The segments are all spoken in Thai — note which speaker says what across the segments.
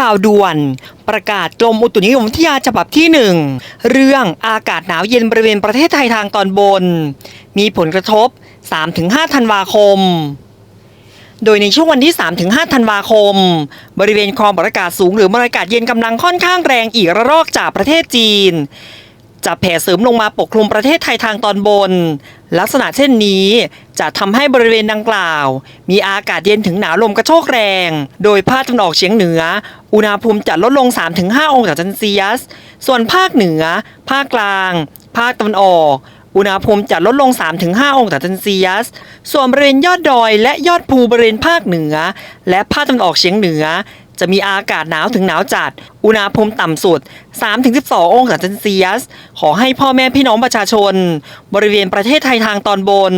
Speaker 1: ข่าวด่วน ประกาศกรมอุตุนิยมวิทยาฉบับที่หนึ่งเรื่องอากาศหนาวเย็นบริเวณประเทศไทยทางตอนบน มีผลกระทบ 3-5 ธันวาคม โดยในช่วงวันที่ 3-5 ธันวาคม บริเวณความกดอากาศสูงหรือมวลอากาศเย็นกำลังค่อนข้างแรงอีกระลอกจากประเทศจีนจะแผ่เสริมลงมาปกคลุมประเทศไทยทางตอนบน ลักษณะเช่นนี้จะทำให้บริเวณดังกล่าว มีอากาศเย็นถึงหนาวลมกระโชกแรง โดยภาคตะวันออกเฉียงเหนือ อุณหภูมิจะลดลง 3-5 องศาเซนเซียส ส่วนภาคเหนือ ภาคกลาง ภาคตะวันออก อุณหภูมิจะลดลง 3-5 องศาเซนเซียส ส่วนบริเวณยอดดอย และยอดภูบริเวณภาคเหนือ และภาคตะวันออกเฉียงเหนือ จะมีอากาศหนาวถึงหนาวจัด อุณหภูมิต่ำสุด 3-12 องศาเซนเซียส ขอให้พ่อแม่พี่น้องประชาชน บริเวณประเทศไทยทางตอนบน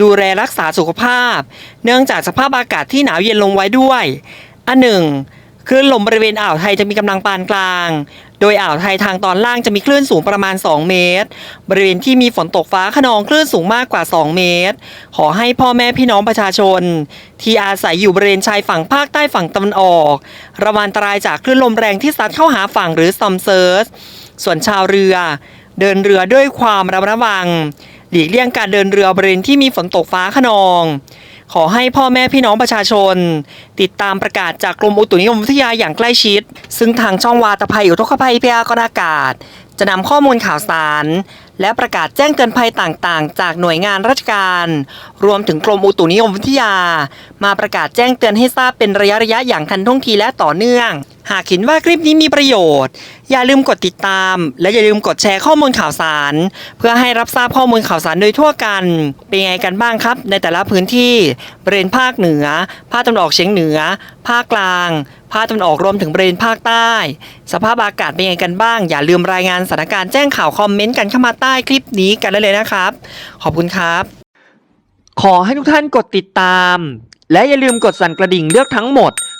Speaker 1: ดูแลรักษาสุขภาพ เนื่องจากสภาพอากาศที่หนาวเย็นลงไว้ด้วย อันหนึ่ง คลื่นลมบริเวณอ่าวไทยจะมีกำลังปานกลาง โดยอ่าวไทยทางตอนล่างจะมีคลื่นสูงประมาณ 2 เมตร บริเวณที่มีฝนตกฟ้าขนองคลื่นสูงมากกว่า 2 เมตร ขอให้พ่อแม่พี่น้องประชาชน ที่อาศัยอยู่บริเวณชายฝั่งภาคใต้ฝั่งตะวันออก ระวังอันตรายจากคลื่นลมแรงที่ซัดเข้าหาฝั่งหรือซัมเซิร์ส ส่วนชาวเรือ เดินเรือด้วยความระมัดระวัง หลีกเลี่ยงการเดินเรือบริเวณที่มีฝนตกฟ้าขนอง ขอให้พ่อแม่พี่น้องประชาชน ติดตามประกาศจากกรมอุตุนิยมวิทยาอย่างใกล้ชิด ซึ่งทางช่องวาตภัยอุทกภัยพยากรณ์อากาศ จะนำข้อมูลข่าวสาร และประกาศแจ้งเตือนภัยต่างๆ จากหน่วยงานราชการ รวมถึงกรมอุตุนิยมวิทยา มาประกาศแจ้งเตือนให้ทราบเป็นระยะๆอย่างทันท่วงทีและต่อเนื่อง หากเห็นว่าคลิปนี้มีประโยชน์ อย่าลืมกดติดตาม และอย่าลืมกดแชร์ข้อมูลข่าวสาร เพื่อให้รับทราบข้อมูลข่าวสารโดยทั่วกัน เป็นยังไงกันบ้างครับ ในแต่ละพื้นที่บริเวณภาคเหนือ ภาคตะวันออกเฉียงเหนือ ภาคกลาง ภาคตะวันออกรวมถึงบริเวณภาคใต้ สภาพอากาศเป็นยังไงกันบ้าง อย่าลืมรายงานสถานการณ์แจ้งข่าวคอมเมนต์กันเข้ามาใต้คลิปนี้กันได้เลยนะครับ ขอบคุณครับ ขอให้ทุกท่านกดติดตาม และอย่าลืมกดสั่นกระดิ่งเลือกทั้งหมด